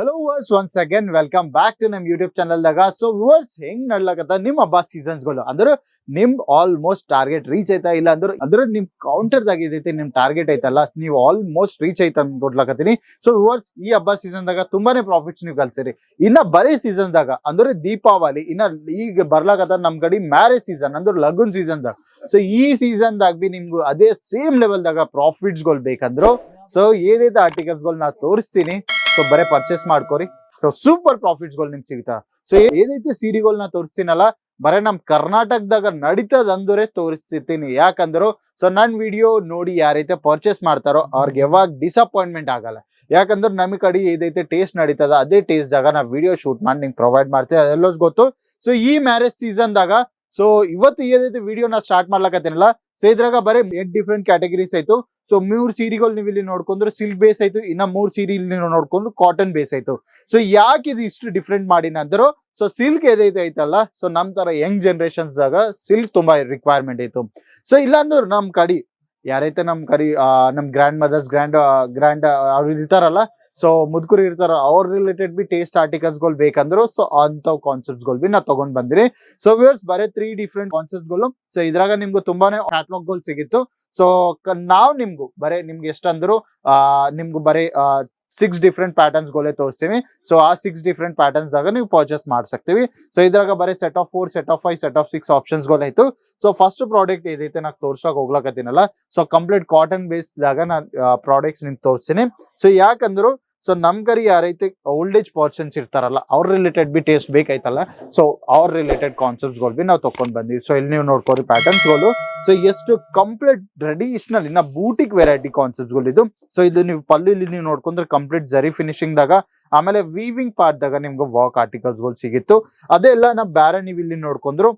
Hello viewers once again welcome back to ನಮ್ಮ YouTube ಚಾನಲ್ದಾಗ so viewers ಹೆಂಗ್ ನಡ್ಲಕತ್ತ? ನಿಮ್ ಹಬ್ಬ ಸೀಸನ್ಸ್ಗಳು ಅಂದ್ರೆ ನಿಮ್ ಆಲ್ಮೋಸ್ಟ್ ಟಾರ್ಗೆಟ್ ರೀಚ್ ಐತಾ ಇಲ್ಲ ಅಂದ್ರೆ ಅಂದ್ರೆ ನಿಮ್ ಕೌಂಟರ್ ದಾಗ ಇದೈತಿ, ನಿಮ್ ಟಾರ್ಗೆಟ್ ಐತಲ್ಲ, ನೀವು ಆಲ್ಮೋಸ್ಟ್ ರೀಚ್ ಐತ ಕೊಡ್ಲಕತ್ತೀನಿ. ಸೊ ವಿವರ್ಸ್ ಈ ಹಬ್ಬ ಸೀಸನ್ ದಾಗ ತುಂಬಾನೇ ಪ್ರಾಫಿಟ್ಸ್ ನೀವು ಕಲ್ತೀರಿ. ಇನ್ನ ಬರೀ ಸೀಸನ್ ದಾಗ, ಅಂದ್ರೆ ದೀಪಾವಳಿ, ಇನ್ನ ಈಗ ಬರ್ಲಾಕತ್ತ ನಮ್ ಕಡೆ ಮ್ಯಾರೇಜ್ ಸೀಸನ್ ಅಂದ್ರೆ ಲಗುನ್ ಸೀಸನ್ ದಾಗ. ಸೊ ಈ ಸೀಸನ್ ದಾಗ ಬಿ ನಿಮ್ಗೂ ಅದೇ ಸೇಮ್ ಲೆವೆಲ್ದಾಗ ದಾಗ ಪ್ರಾಫಿಟ್ಸ್ಗಳು ಬೇಕಂದ್ರು ಸೊ ಏನೈತೆ ಆರ್ಟಿಕಲ್ಸ್ಗಳು ನಾ ತೋರಿಸ್ತೀನಿ ಸೊ ಬರೇ ಪರ್ಚೇಸ್ ಮಾಡ್ಕೋರಿ. ಸೊ ಸೂಪರ್ ಪ್ರಾಫಿಟ್ಸ್ಗಳು ನಿಮ್ಗೆ ಸಿಗ್ತಾ. ಸೊ ಏನೈತೆ ಸೀರೆಗಳನ್ನ ತೋರಿಸ್ತೀನಲ್ಲ, ಬರೇ ನಮ್ ಕರ್ನಾಟಕದಾಗ ನಡೀತದ ಅಂದ್ರೆ ತೋರಿಸ್ತಿರ್ತೀನಿ. ಯಾಕಂದ್ರು ಸೊ ನನ್ ವಿಡಿಯೋ ನೋಡಿ ಯಾರೈತೆ ಪರ್ಚೇಸ್ ಮಾಡ್ತಾರೋ, ಅವ್ರಿಗೆ ಯಾವಾಗ ಡಿಸಪಾಯಿಂಟ್ಮೆಂಟ್ ಆಗಲ್ಲ. ಯಾಕಂದ್ರೆ, ನಮ್ ಕಡೆ ಏದೈತೆ ಟೇಸ್ಟ್ ನಡೀತದ, ಅದೇ ಟೇಸ್ಟ್ ದಾಗ ನಾವು ವಿಡಿಯೋ ಶೂಟ್ ಮಾಡಿ ನಿಮ್ಗೆ ಪ್ರೊವೈಡ್ ಮಾಡ್ತೀವಿ, ಅದೆಲ್ಲೋಸ್ ಗೊತ್ತು. ಸೊ ಈ ಮ್ಯಾರೇಜ್ ಸೀಸನ್ ದಾಗ ಸೊ ಇವತ್ತು ಏನ್ತು ವಿಡಿಯೋ ನಾ ಸ್ಟಾರ್ಟ್ ಮಾಡ್ಲಕತ್ತೇನಲ್ಲ? ಸೊ ಇದ್ರಾಗ ಬರೀ ಎಂಟ್ ಡಿಫ್ರೆಂಟ್ ಕ್ಯಾಟಗರೀಸ್ ಆಯ್ತು. ಸೊ ಮೂರ್ ಸೀರೆಗಳು ನೀವು ಇಲ್ಲಿ ನೋಡ್ಕೊಂಡ್ರೆ ಸಿಲ್ಕ್ ಬೇಸ್ ಆಯ್ತು ಇನ್ನ ಮೂರ್ ಸೀರೆ ಇಲ್ಲಿ ನೋಡ್ಕೊಂಡ್ರೆ ನೋಡ್ಕೊಂಡು ಕಾಟನ್ ಬೇಸ್ ಆಯ್ತು. ಸೊ ಯಾಕೆ ಇದು ಇಷ್ಟು ಡಿಫ್ರೆಂಟ್ ಮಾಡಿನ ಅಂದ್ರು ಸೊ ಸಿಲ್ಕ್ ಏದೈತೆ ಐತಲ್ಲ ಸೊ ನಮ್ ತರ ಯಂಗ್ ಜನರೇಷನ್ಸ್ ದಾಗ ಸಿಲ್ಕ್ ತುಂಬಾ ರಿಕ್ವೈರ್ಮೆಂಟ್ ಐತು ಸೊ ಇಲ್ಲಾಂದ್ರೆ ನಮ್ ಕಡಿ ಯಾರೈತೆ ನಮ್ ಕಡಿ ಆ, ನಮ್ ಗ್ರ್ಯಾಂಡ್ ಮದರ್ಸ್ ಗ್ರ್ಯಾಂಡ್ ಗ್ರ್ಯಾಂಡ್ ಅವ್ರು ಇರ್ತಾರಲ್ಲ ಸೊ ಮುದುಕರು ಇರ್ತಾರ, ಅವ್ರ ರಿಲೇಟೆಡ್ ಬಿ ಟೇಸ್ಟ್ ಆರ್ಟಿಕಲ್ಸ್ಗಳು ಬೇಕಂದ್ರು ಸೊ ಅಂತ ಕಾನ್ಸೆಪ್ಟ್ಸ್ಗಳು ಬಿ ನಾ ತಗೊಂಡ್ ಬಂದಿರಿ ಸೊ ವ್ಯೂರ್ಸ್ ಬರೀ ತ್ರೀ ಡಿಫ್ರೆಂಟ್ ಕಾನ್ಸೆಪ್ಟ್ಗಳು. ಸೊ ಇದ್ರಾಗ ನಿಮ್ಗೆ ತುಂಬಾನೇ ಕ್ಯಾಟ್ಲಾಗ್ಗಳು ಸಿಗಿತ್ತು. ಸೊ ನಾವ್ ನಿಮ್ಗೂ, ಬರೇ ನಿಮ್ಗೆ ಎಷ್ಟಂದ್ರು ಆ, ನಿಮ್ಗೂ ಬರೀ ಸಿಕ್ಸ್ ಡಿಫ್ರೆಂಟ್ ಪ್ಯಾಟರ್ನ್ಸ್ ಗಳೇ ತೋರಿಸ್ತೀವಿ. ಸೊ ಆ ಸಿಕ್ಸ್ ಡಿಫ್ರೆಂಟ್ ಪ್ಯಾಟರ್ನ್ಸ್ ದಾಗ ನೀವು ಪರ್ಚೇಸ್ ಮಾಡ್ಸಕ್ತಿವಿ. ಸೊ ಇದ್ರಾಗ ಬರೀ set of four set of five set of six ಆಪ್ಷನ್ಸ್ಗಳು ಆಯ್ತು. ಸೊ ಫಸ್ಟ್ ಪ್ರಾಡಕ್ಟ್ ಏದೈತೆ ನಾ ತೋರ್ಸಕ್ ಹೋಗ್ಲಕತ್ತೀನಲ್ಲ. ಸೊ ಕಂಪ್ಲೀಟ್ ಕಾಟನ್ ಬೇಸ್ ದಾಗ ನಾನು ಪ್ರಾಡಕ್ಟ್ಸ್ ನಿಮ್ಗೆ ತೋರಿಸ್ತೀನಿ. ಸೊ ಯಾಕಂದ್ರು ಸೊ ನಮ್ ಕರಿ ಯಾರೈತೆ ಓಲ್ಡ್ ಏಜ್ ಪರ್ಸನ್ಸ್ ಇರ್ತಾರಲ್ಲ, ಅವ್ರ ರಿಲೇಟೆಡ್ ಬಿ ಟೇಸ್ಟ್ ಬೇಕಾಯ್ತಲ್ಲ. ಸೊ ಅವ್ರ ರಿಲೇಟೆಡ್ ಕಾನ್ಸೆಪ್ಟ್ಸ್ಗಳು ಬಿ ನಾವು ತಕೊಂಡ್ ಬಂದಿವಿ. ಸೊ ಇಲ್ಲಿ ನೀವು ನೋಡ್ಕೋರಿ ಪ್ಯಾಟರ್ನ್ಸ್ಗಳು ಸೊ ಎಷ್ಟು ಕಂಪ್ಲೀಟ್ ಟ್ರೆಡಿಷನಲ್ ಇನ್ನ ಬೂಟಿಕ್ ವೆರೈಟಿ ಕಾನ್ಸೆಪ್ಟ್ಸ್ಗಳು ಇದು. ಸೊ ಇದು ನೀವು ಪಲ್ಲು ಇಲ್ಲಿ ನೀವು ನೋಡ್ಕೊಂಡ್ರೆ ಕಂಪ್ಲೀಟ್ ಜರಿ ಫಿನಿಶಿಂಗ್ ದಾಗ, ಆಮೇಲೆ ವೀವಿಂಗ್ ಪಾರ್ಟ್ ದಾಗ ನಿಮ್ಗೆ ವಾಕ್ ಆರ್ಟಿಕಲ್ಸ್ಗಳು ಸಿಗಿತ್ತು. ಅದೆಲ್ಲ ನಾ ಬ್ಯಾರೆ ನೀವು ಇಲ್ಲಿ ನೋಡ್ಕೊಂಡ್ರು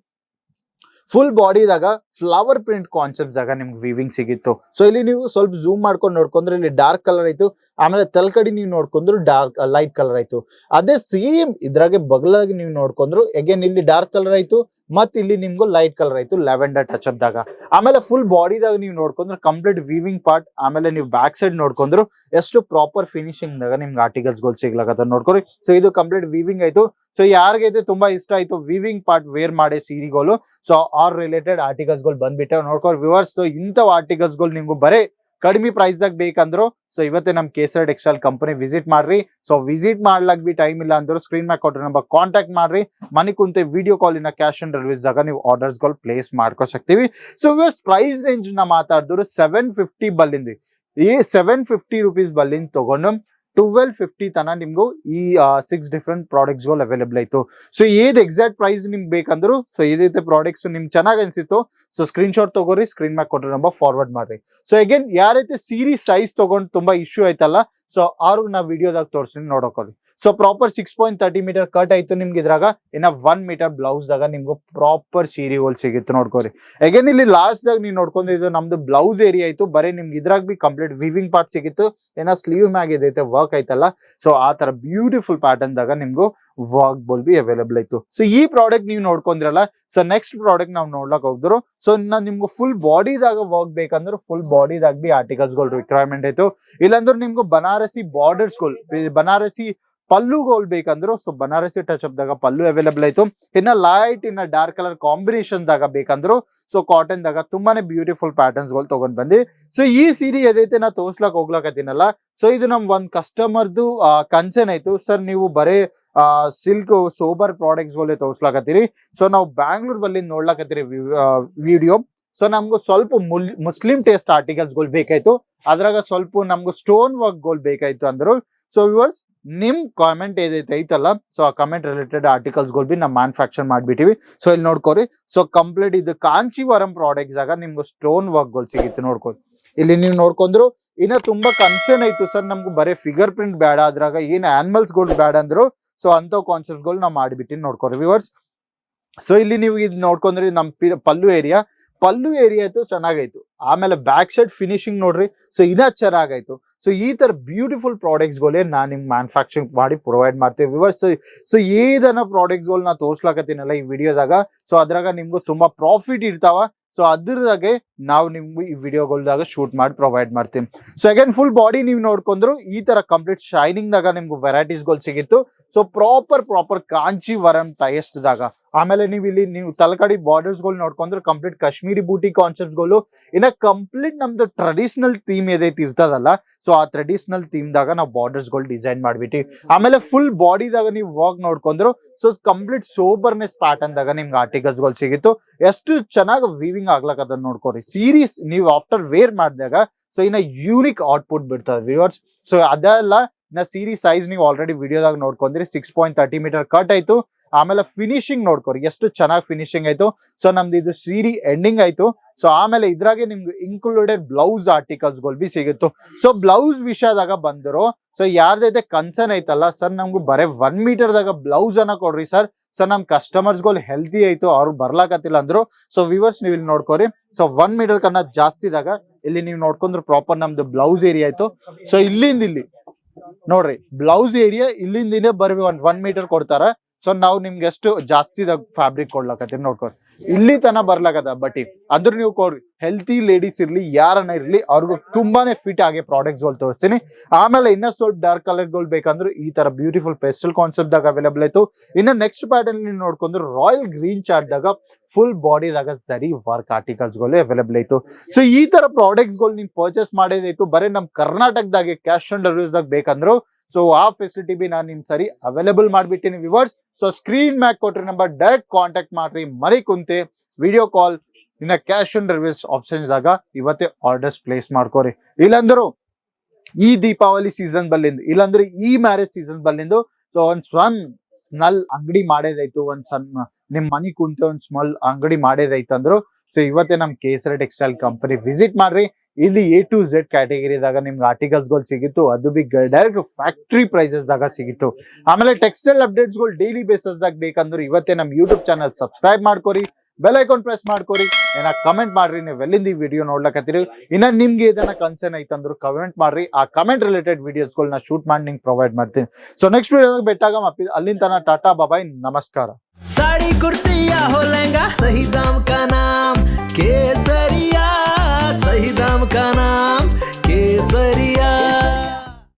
ಫುಲ್ ಬಾಡಿದಾಗ ಫ್ಲವರ್ ಪ್ರಿಂಟ್ ಕಾನ್ಸೆಪ್ಟ್ ಜಾಗ ನಿಮ್ಗೆ ವೀವಿಂಗ್ ಸಿಗಿತ್ತು. ಸೊ ಇಲ್ಲಿ ನೀವು ಸ್ವಲ್ಪ ಜೂಮ್ ಮಾಡ್ಕೊಂಡು ನೋಡ್ಕೊಂಡ್ರೆ ಇಲ್ಲಿ ಡಾರ್ಕ್ ಕಲರ್ ಆಯ್ತು. ಆಮೇಲೆ ತಲ್ಕಡಿ ನೀವು ನೋಡ್ಕೊಂಡ್ರು ಡಾರ್ಕ್ ಲೈಟ್ ಕಲರ್ ಆಯ್ತು. ಅದೇ ಸೇಮ್ ಇದ್ರಾಗೆ ಬಗ್ಲಾಗಿ ನೀವು ನೋಡ್ಕೊಂಡ್ರು ಅಗೇನ್ ಇಲ್ಲಿ ಡಾರ್ಕ್ ಕಲರ್ ಆಯ್ತು, ಮತ್ತೆ ಇಲ್ಲಿ ನಿಮ್ಗೂ ಲೈಟ್ ಕಲರ್ ಆಯ್ತು ಲ್ಯಾವೆಂಡರ್ ಟಚ್ ಅಪ್ ದಾಗ ಆಮೇಲೆ ಫುಲ್ ಬಾಡಿದಾಗ ನೀವು ನೋಡ್ಕೊಂಡ್ರೆ ಕಂಪ್ಲೀಟ್ ವೀವಿಂಗ್ ಪಾರ್ಟ್ ಆಮೇಲೆ ನೀವು ಬ್ಯಾಕ್ ಸೈಡ್ ನೋಡ್ಕೊಂಡ್ರು, ಎಷ್ಟು ಪ್ರಾಪರ್ ಫಿನಿಶಿಂಗ್ ದಾಗ ನಿಮ್ಗೆ ಆರ್ಟಿಕಲ್ಸ್ಗಳು ಸಿಗ್ಲಕತ್ತ ನೋಡ್ಕೊರಿ. ಸೊ ಇದು ಕಂಪ್ಲೀಟ್ ವೀವಿಂಗ್ ಆಯ್ತು. ಸೊ ಯಾರಿಗೈತೆ ತುಂಬಾ ಇಷ್ಟ ಆಯ್ತು ವೀವಿಂಗ್ ಪಾರ್ಟ್ ವೇರ್ ಮಾಡಿ ಸೀರೆಗಳು ಸೊ ಆರ್ ರಿಲೇಟೆಡ್ ಆರ್ಟಿಕಲ್ಸ್ ಗಳು ಬಂದ್ಬಿಟ್ಟೆ. ನೋಡ್ಕೊಂಡು ವಿವರ್ಸ್ ಇಂಥವ್ ಆರ್ಟಿಕಲ್ಸ್ಗಳು ನಿಮ್ಗೂ ಬರೇ ಕಡಿಮೆ ಪ್ರೈಸ್ದಾಗ ಬೇಕಂದ್ರು ಸೊ ಇವತ್ತೇ ನಮ್ಮ ಕೇಸರ್ ಟೆಕ್ಸ್ಟೈಲ್ ಕಂಪನಿ ವಿಸಿಟ್ ಮಾಡ್ರಿ. ಸೊ ವಿಸಿಟ್ ಮಾಡ್ಲಾಕ್ ಬಿ ಟೈಮ್ ಇಲ್ಲ ಅಂದ್ರು ಸ್ಕ್ರೀನ್ ಮ್ಯಾಕ್ ಕೊಟ್ರೆ ನಂಬರ್ ಕಾಂಟ್ಯಾಕ್ಟ್ ಮಾಡ್ರಿ. ಮನೆ ಕುಂತೆ ವಿಡಿಯೋ ಕಾಲಿನ ಕ್ಯಾಶ್ ಆನ್ ಡೆಲಿವರೀಸ್ ದಾಗ ನೀವು ಆರ್ಡರ್ಸ್ ಪ್ಲೇಸ್ ಪ್ಲೇಸ್ ಮಾಡ್ಕೋಸಕ್ತಿವಿ ಸೊ ಇವಸ್ ಪ್ರೈಸ್ ರೇಂಜ್ನ ಮಾತಾಡಿದ್ರು ಸೆವೆನ್ ಫಿಫ್ಟಿ ಬಲ್ಲಿಂದ ಈ ಸೆವೆನ್ ಫಿಫ್ಟಿ ರುಪೀಸ್ ಬಲ್ಲಿಂದ ತಗೊಂಡು ಟ್ವೆಲ್ ಫಿಫ್ಟಿ ತನ ನಿಮ್ಗೂ ಈ ಸಿಕ್ಸ್ ಡಿಫ್ರೆಂಟ್ ಪ್ರಾಡಕ್ಟ್ಸ್ಗಳು ಅವೈಲೇಬಲ್ ಆಯ್ತು. ಸೊ ಏದ್ ಎಕ್ಸಾಕ್ಟ್ ಪ್ರೈಸ್ ನಿಮ್ಗೆ ಬೇಕಂದ್ರು ಸೊ ಏದೈತೆ ಪ್ರಾಡಕ್ಟ್ಸ್ ನಿಮ್ಗೆ ಚೆನ್ನಾಗಿ ಅನ್ಸಿತ್ತು ಸೊ ಸ್ಕ್ರೀನ್ ಶಾಟ್ ತಗೋರಿ ಸ್ಕ್ರೀನ್ ಮ್ಯಾಕ್ ಕೊಟ್ಟರೆ ನಂಬರ್ ಫಾರ್ವರ್ಡ್ ಮಾಡ್ರಿ. ಸೊ ಅಗೇನ್ ಯಾರೈತೆ ಸೀರೀಸ್ ಸೈಜ್ ತಗೊಂಡ್ ತುಂಬಾ ಇಶ್ಯೂ ಆಯ್ತಲ್ಲ ಸೊ ಅವ್ರಿಗೆ ನಾವು ವಿಡಿಯೋದಾಗ ತೋರಿಸ್ತೀನಿ ನೋಡೋಕೋರಿ so proper six point thirty metre cut ಆಯ್ತು ನಿಮ್ಗೆ ಇದ್ರಾಗ. ಇನ್ನ ಒನ್ ಮೀಟರ್ ಬ್ಲೌಸ್ ದಾಗ ನಿಮ್ಗೆ ಪ್ರಾಪರ್ ಸೀರೆ ಹೋಲ್ ಸಿಗಿತ್ತು ನೋಡ್ಕೋರಿ. ಅಗೇನ್ ಇಲ್ಲಿ ಲಾಸ್ಟ್ ದಾಗ ನೀವು ನೋಡ್ಕೊಂಡಿದ್ದು ನಮ್ದು ಬ್ಲೌಸ್ ಏರಿಯಾ ಆಯ್ತು. ಬರೀ ನಿಮ್ಗೆ ಇದ್ರಾಗ ಬಿ ಕಂಪ್ಲೀಟ್ ವಿವಿಂಗ್ ಪಾರ್ಟ್ ಸಿಗಿತ್ತು. ಏನ ಸ್ಲೀವ್ ಮ್ಯಾಗ್ ಇದೈತೆ ವರ್ಕ್ ಆಯ್ತಲ್ಲ. ಸೊ ಆ ತರ ಬ್ಯೂಟಿಫುಲ್ ಪ್ಯಾಟರ್ನ್ ದಾಗ ನಿಮ್ಗೂ ವರ್ಕ್ ಬೋಲ್ ಬಿ ಅವೈಲೇಬಲ್ ಆಯ್ತು. ಸೊ ಈ ಪ್ರಾಡಕ್ಟ್ ನೀವು ನೋಡ್ಕೊಂಡಿರಲ್ಲ ಸೊ ನೆಕ್ಸ್ಟ್ ಪ್ರಾಡಕ್ಟ್ ನಾವು ನೋಡ್ಲಕ್ ಹೋಗಿದ್ರು. ಸೊ ಇನ್ನ ನಿಮ್ಗೆ ಫುಲ್ ಬಾಡಿದಾಗ ವರ್ಕ್ ಬೇಕಂದ್ರೆ ಫುಲ್ ಬಾಡಿದಾಗ ಬಿ ಆರ್ಟಿಕಲ್ಸ್ಗಳು ರಿಕ್ವೈರ್ಮೆಂಟ್ ಆಯ್ತು. ಇಲ್ಲಾಂದ್ರೆ ನಿಮ್ಗೆ ಬನಾರಸಿ ಬಾರ್ಡರ್ಸ್ಗಳು ಬನಾರಸಿ ಪಲ್ಲುಗಳು ಬೇಕಂದ್ರು ಸೊ ಬನಾರಸಿ ಟಚ್ ಅಪ್ ದಾಗ ಪಲ್ಲು ಅವೈಲೇಬಲ್ ಆಯ್ತು. ಇನ್ನ ಲೈಟ್ ಇನ್ನ ಡಾರ್ಕ್ ಕಲರ್ ಕಾಂಬಿನೇಷನ್ ದಾಗ ಬೇಕಂದ್ರು ಸೊ ಕಾಟನ್ ದಾಗ ತುಂಬಾನೇ ಬ್ಯೂಟಿಫುಲ್ ಪ್ಯಾಟರ್ನ್ಸ್ಗಳು ತಗೊಂಡ್ ಬಂದಿ. ಸೊ ಈ ಸೀರೆ ಏದೈತೆ ನಾ ತೋರ್ಸ್ಲಕ್ ಹೋಗ್ಲಾಕತ್ತೀನಲ್ಲ ಸೊ ಇದು ನಮ್ ಒಂದ್ ಕಸ್ಟಮರ್ದು ಕನ್ಸರ್ನ್ ಆಯ್ತು. ಸರ್ ನೀವು ಬರೇ ಸಿಲ್ಕ್ ಸೋಬರ್ ಪ್ರಾಡಕ್ಟ್ಸ್ ಗಳೇ ತೋರ್ಸ್ಲಾಕತ್ತೀರಿ ಸೊ ನಾವು ಬ್ಯಾಂಗ್ಳೂರ್ ಬಲ್ಲಿ ನೋಡ್ಲಾಕತ್ತೀರಿ ವಿಡಿಯೋ ಸೊ ನಮ್ಗೂ ಸ್ವಲ್ಪ ಮುಲ್- ಮುಸ್ಲಿಂ ಟೇಸ್ಟ್ ಆರ್ಟಿಕಲ್ಸ್ಗಳು ಬೇಕಾಯ್ತು. ಅದ್ರಾಗ ಸ್ವಲ್ಪ ನಮ್ಗೂ ಸ್ಟೋನ್ ವರ್ಕ್ಗಳು ಬೇಕಾಯ್ತು ಅಂದ್ರು. ಸೊ ವಿವರ್ಸ್ ನಿಮ್ ಕಾಮೆಂಟ್ ಏದೈತೆ ಐತಲ್ಲ? ಸೊ ಆ ಕಮೆಂಟ್ ರಿಲೇಟೆಡ್ ಆರ್ಟಿಕಲ್ಸ್ ಬಿ ನಾವು ಮ್ಯಾನುಫ್ಯಾಕ್ಚರ್ ಮಾಡ್ಬಿಟ್ಟಿವಿ. ಸೊ ಇಲ್ಲಿ ನೋಡ್ಕೋರಿ. ಸೊ ಕಂಪ್ಲೀಟ್ ಇದು ಕಾಂಚಿವರಂ ಪ್ರಾಡಕ್ಟ್ಸ್ ಆಗ ನಿಮ್ಗೆ ಸ್ಟೋನ್ ವರ್ಕ್ಗಳು ಸಿಗುತ್ತೆ ನೋಡ್ಕೊ ಇಲ್ಲಿ ನೀವು ನೋಡ್ಕೊಂಡ್ರು, ಇನ್ನ ತುಂಬಾ ಕನ್ಸರ್ನ್ ಐತು ಸರ್ ನಮ್ಗೆ ಬರೀ ಫಿಗರ್ ಪ್ರಿಂಟ್ ಬೇಡ ಅದ್ರಾಗ, ಏನ್ ಆನಿಮಲ್ಸ್ಗಳು ಬೇಡ ಅಂದ್ರು ಸೊ ಅಂತ ಕಾನ್ಸೆಪ್ಟ್ಗಳು ನಾವು ಮಾಡಿಬಿಟ್ಟಿನಿ ನೋಡ್ಕೋರಿ ವಿವರ್ಸ್ ಸೊ ಇಲ್ಲಿ ನೀವು ಇದು ನೋಡ್ಕೊಂಡ್ರಿ ನಮ್ ಪಲ್ಲು ಏರಿಯಾ ಪಲ್ಲು ಏರಿಯಾ ಆಯ್ತು ಆಮೇಲೆ ಬ್ಯಾಕ್ ಸೈಡ್ ಫಿನಿಶಿಂಗ್ ನೋಡ್ರಿ ಸೊ ಇನ್ನ ಚೆನ್ನಾಗಾಯ್ತು. ಸೊ ಈ ತರ ಬ್ಯೂಟಿಫುಲ್ ಪ್ರಾಡಕ್ಟ್ಸ್ಗಳೇ ನಾನ್ ನಿಮ್ಗೆ ಮ್ಯಾನುಫ್ಯಾಕ್ಚರಿಂಗ್ ಮಾಡಿ ಪ್ರೊವೈಡ್ ಮಾಡ್ತೀವಿ ವಿವರ್ಸ್ ಸೊ ಏದನ್ನ ಪ್ರಾಡಕ್ಟ್ಸ್ಗಳು ನಾ ತೋರ್ಸ್ಲಾಕತ್ತೀನಲ್ಲ ಈ ವಿಡಿಯೋದಾಗ ಸೊ ಅದ್ರಾಗ ನಿಮ್ಗೂ ತುಂಬಾ ಪ್ರಾಫಿಟ್ ಇರ್ತಾವ. ಸೊ ಅದ್ರದಾಗೆ ನಾವು ನಿಮ್ಗೆ ಈ ವಿಡಿಯೋಗಳ್ದಾಗ ಶೂಟ್ ಮಾಡಿ ಪ್ರೊವೈಡ್ ಮಾಡ್ತೀವಿ. ಸೊ ಅಗೇನ್ ಫುಲ್ ಬಾಡಿ ನೀವು ನೋಡ್ಕೊಂಡ್ರು, ಈ ತರ ಕಂಪ್ಲೀಟ್ ಶೈನಿಂಗ್ ದಾಗ ನಿಮ್ಗೆ ವೆರೈಟೀಸ್ಗಳು ಸಿಗಿತ್ತು. So proper proper Kanchivaram taste ದಾಗ. ಆಮೇಲೆ ನೀವು ಇಲ್ಲಿ ನೀವು ತಲಕಾಡಿ ಬಾರ್ಡರ್ಸ್ಗಳು ನೋಡ್ಕೊಂಡ್ರೆ ಕಂಪ್ಲೀಟ್ ಕಾಶ್ಮೀರಿ ಬೂಟಿ ಕಾನ್ಸೆಪ್ಟ್ಸ್ಗಳು. ಇನ್ನ ಕಂಪ್ಲೀಟ್ ನಮ್ದು ಟ್ರೆಡಿಷನಲ್ ಥೀಮ್ ಏದೈತಿ ಇರ್ತದಲ್ಲ ಸೊ ಆ ಟ್ರೆಡಿಷನಲ್ ಥೀಮ್ ದಾಗ ನಾವು ಬಾರ್ಡರ್ಸ್ಗಳು ಡಿಸೈನ್ ಮಾಡ್ಬಿಟ್ಟು. ಆಮೇಲೆ ಫುಲ್ ಬಾಡಿದಾಗ ನೀವು ವಾಕ್ ನೋಡ್ಕೊಂಡ್ರು ಸೊ ಕಂಪ್ಲೀಟ್ ಸೋಬರ್ನೆಸ್ ಪ್ಯಾಟರ್ನ್ ದಾಗ ನಿಮ್ಗೆ ಆರ್ಟಿಕಲ್ಸ್ಗಳು ಸಿಗಿತ್ತು. ಎಷ್ಟು ಚೆನ್ನಾಗಿ ವೀವಿಂಗ್ ಅದನ್ನ ನೋಡ್ಕೊರಿ. ಸೀರೀಸ್ ನೀವು ಆಫ್ಟರ್ ವೇರ್ ಮಾಡಿದಾಗ ಸೊ ಇನ್ನ ಯೂನಿಕ್ ಔಟ್ಪುಟ್ ಬಿಡ್ತದೆ ವ್ಯೂವರ್ಸ್ ಸೊ ಅದೆಲ್ಲ ನಾ ಸೀರೀಸ್ ಸೈಜ್ ನೀವು ಆಲ್ರೆಡಿ ವಿಡಿಯೋದಾಗ ನೋಡ್ಕೊಂಡ್ರಿ ಸಿಕ್ಸ್ ಪಾಯಿಂಟ್ ಮೀಟರ್ ಕಟ್ ಆಯ್ತು. ಆಮೇಲೆ ಫಿನಿಶಿಂಗ್ ನೋಡ್ಕೊರಿ. ಎಷ್ಟು ಚೆನ್ನಾಗಿ ಫಿನಿಶಿಂಗ್ ಆಯ್ತು. ಸೊ ನಮ್ದು ಇದು ಸೀರಿ ಎಂಡಿಂಗ್ ಆಯ್ತು. ಸೊ ಆಮೇಲೆ ಇದ್ರಾಗೆ ನಿಮ್ಗೆ ಇನ್ಕ್ಲೂಡೆಡ್ ಬ್ಲೌಸ್ ಆರ್ಟಿಕಲ್ಸ್ ಬಿ ಸಿಗುತ್ತೆ. ಸೊ ಬ್ಲೌಸ್ ವಿಷಯದಾಗ ಬಂದರು. ಸೊ ಯಾರ್ದೈತೆ ಕನ್ಸರ್ನ್ ಐತಲ್ಲ ಸರ್ ನಮ್ಗೆ ಬರೇ ಒನ್ ಮೀಟರ್ ದಾಗ ಬ್ಲೌಸ್ ಅನ್ನ ಕೊಡ್ರಿ ಸರ್ ಸರ್ ನಮ್ ಕಸ್ಟಮರ್ಸ್ಗಳು ಹೆಲ್ದಿ ಆಯ್ತು, ಅವ್ರು ಬರ್ಲಾಕತ್ತಿಲ್ಲ ಅಂದ್ರು. ಸೊ ವಿವರ್ಸ್ ನೀವು ಇಲ್ಲಿ ನೋಡ್ಕೊರಿ. ಸೊ ಒನ್ ಮೀಟರ್ ಕನ್ನ ಜಾಸ್ತಿದಾಗ ಇಲ್ಲಿ ನೀವು ನೋಡ್ಕೊಂಡ್ರೆ ಪ್ರಾಪರ್ ನಮ್ದು ಬ್ಲೌಸ್ ಏರಿಯಾ ಆಯ್ತು. ಸೊ ಇಲ್ಲಿಂದ ಇಲ್ಲಿ, ನೋಡ್ರಿ ಬ್ಲೌಸ್ ಏರಿಯಾ ಇಲ್ಲಿಂದಿನೇ ಬರ್ವಿ ಒಂದ್ ಒನ್ ಮೀಟರ್ ಕೊಡ್ತಾರ. ಸೊ ನಾವು ನಿಮ್ಗೆ ಎಷ್ಟು ಜಾಸ್ತಿದಾಗ ಫ್ಯಾಬ್ರಿಕ್ ಕೊಡ್ಲಾಕತ್ತೀವಿ ನೋಡ್ಕೊರಿ. ಇಲ್ಲಿ ತನ ಬರ್ಲಾಗದ ಬಟ್ಟಿ ಅದ್ರ ನೀವು ಕೊಡ್ರಿ. ಹೆಲ್ತಿ ಲೇಡೀಸ್ ಇರ್ಲಿ ಯಾರನ್ನ ಇರ್ಲಿ, ಅವ್ರಿಗೂ ತುಂಬಾನೇ ಫಿಟ್ ಆಗಿ ಪ್ರಾಡಕ್ಟ್ಸ್ಗಳು ತೋರಿಸ್ತೀನಿ. ಆಮೇಲೆ ಇನ್ನ ಸ್ವಲ್ಪ ಡಾರ್ಕ್ ಕಲರ್ಗಳು ಬೇಕಂದ್ರೆ ಈ ತರ ಬ್ಯೂಟಿಫುಲ್ ಪೆಸ್ಟಲ್ ಕಾನ್ಸೆಪ್ಟ್ ದಾಗ ಅವೈಲೇಬಲ್ ಆಯ್ತು. ಇನ್ನ ನೆಕ್ಸ್ಟ್ ಪ್ಯಾಟರ್ನ್ ನೀವು ನೋಡ್ಕೊಂಡ್ರೆ ರಾಯಲ್ ಗ್ರೀನ್ ಚಾರ್ಟ್ ದಾಗ ಫುಲ್ ಬಾಡಿದಾಗ ಸರಿ ವರ್ಕ್ ಆರ್ಟಿಕಲ್ಸ್ಗಳು ಅವೈಲೇಬಲ್ ಆಯ್ತು. ಸೊ ಈ ತರ ಪ್ರಾಡಕ್ಟ್ಸ್ಗಳು ನೀವು ಪರ್ಚೇಸ್ ಮಾಡೋದಾಯ್ತು ಬರೀ ನಮ್ ಕರ್ನಾಟಕದಾಗೆ ಕ್ಯಾಶ್ ಆನ್ ಡೆಲಿವರಿ ದಾಗ ಬೇಕಂದ್ರು ಸೊ ಆ ಫೆಸಿಲಿಟಿ ಬಿ ನಾನು ನಿಮ್ ಸರಿ ಅವೈಲೇಬಲ್ ಮಾಡಿಬಿಟ್ಟಿನಿ ವಿವರ್ಸ್ ಸೊ ಸ್ಕ್ರೀನ್ ಮ್ಯಾಕ್ ಕೊಟ್ಟರೆ ನಂಬರ್ ಡೈರೆಕ್ಟ್ ಕಾಂಟ್ಯಾಕ್ಟ್ ಮಾಡ್ರಿ. ಮರಿ ಕುಂತೆ ವಿಡಿಯೋ ಕಾಲ್ ಇನ್ನ ಕ್ಯಾಶ್ ಆನ್ ರಿವರ್ಸ್ ಆಪ್ಷನ್ ಇದಾಗ ಇವತ್ತೇ ಆರ್ಡರ್ಸ್ ಪ್ಲೇಸ್ ಮಾಡ್ಕೋರಿ. ಇಲ್ಲಂದ್ರು ಈ ದೀಪಾವಳಿ ಸೀಸನ್ ಬಲ್ಲಿಂದ, ಇಲ್ಲಾಂದ್ರೆ ಈ ಮ್ಯಾರೇಜ್ ಸೀಸನ್ ಬಲ್ಲಿಂದು ಸೊ ಒಂದ್ ಸ್ವನ್ ಸ್ಮೆಲ್ ಅಂಗಡಿ ಮಾಡೋದಾಯ್ತು, ಒಂದ್ ಸಣ್ಣ ನಿಮ್ ಮನಿ ಕುಂತೆ ಒಂದ್ ಸ್ಮಲ್ ಅಂಗಡಿ ಮಾಡೋದಾಯ್ತು ಅಂದ್ರು ಸೊ ಇವತ್ತೇ ನಮ್ ಕೇಸರಿ ಟೆಕ್ಸ್ಟೈಲ್ ಕಂಪನಿ ವಿಸಿಟ್ ಮಾಡ್ರಿ. ಇಲ್ಲಿ ಎ ಟು ಝೆಡ್ ಕ್ಯಾಟಗರಿದಾಗ ನಿಮ್ಗೆ ಆರ್ಟಿಕಲ್ಸ್ ಗಳು ಸಿಗಿತ್ತು ಅದು ಬಿ ಡೈರೆಕ್ಟ್ ಫ್ಯಾಕ್ಟ್ರಿ ಪ್ರೈಸಸ್ ದಾಗ ಸಿಗಿತ್ತು ಆಮೇಲೆ ಟೆಕ್ಸ್ಟೈಲ್ ಅಪ್ಡೇಟ್ಸ್ ಗಳು ಡೈಲಿ ಬೇಸಸ್ ದಾಗ ಬೇಕಂದ್ರೆ ಇವತ್ತೇ ನಮ್ ಯೂಟ್ಯೂಬ್ ಚಾನಲ್ ಸಬ್ಸ್ಕ್ರೈಬ್ ಮಾಡ್ಕೊರಿ ಬೆಲ್ ಐಕಾನ್ ಪ್ರೆಸ್ ಮಾಡ್ಕೊರಿ ಏನ ಕಮೆಂಟ್ ಮಾಡ್ರಿ ನೀವು ಎಲ್ಲಿಂದ ಈ ವಿಡಿಯೋ ನೋಡ್ಲಕತ್ತೀರಿ ಇನ್ನ ನಿಮ್ಗೆ ಏದನ್ನ ಕನ್ಸರ್ನ್ ಐತಂದ್ರು ಕಮೆಂಟ್ ಮಾಡ್ರಿ ಆ ಕಮೆಂಟ್ ರಿಲೇಟೆಡ್ ವಿಡಿಯೋಸ್ ಗಳನ್ನ ಶೂಟ್ ಮಾಡಿ ನಿಂಗೆ ಪ್ರೊವೈಡ್ ಮಾಡ್ತೀನಿ ಸೊ ನೆಕ್ಸ್ಟ್ ವಿಡಿಯೋದಾಗ ಬೆಟ್ಟಾಗ ಅಲ್ಲಿಂದ ಟಾಟಾ ಬಾಬಾಯ್ ನಮಸ್ಕಾರ साड़ी कुर्ती या हो लहंगा सही दाम का नाम केसरिया।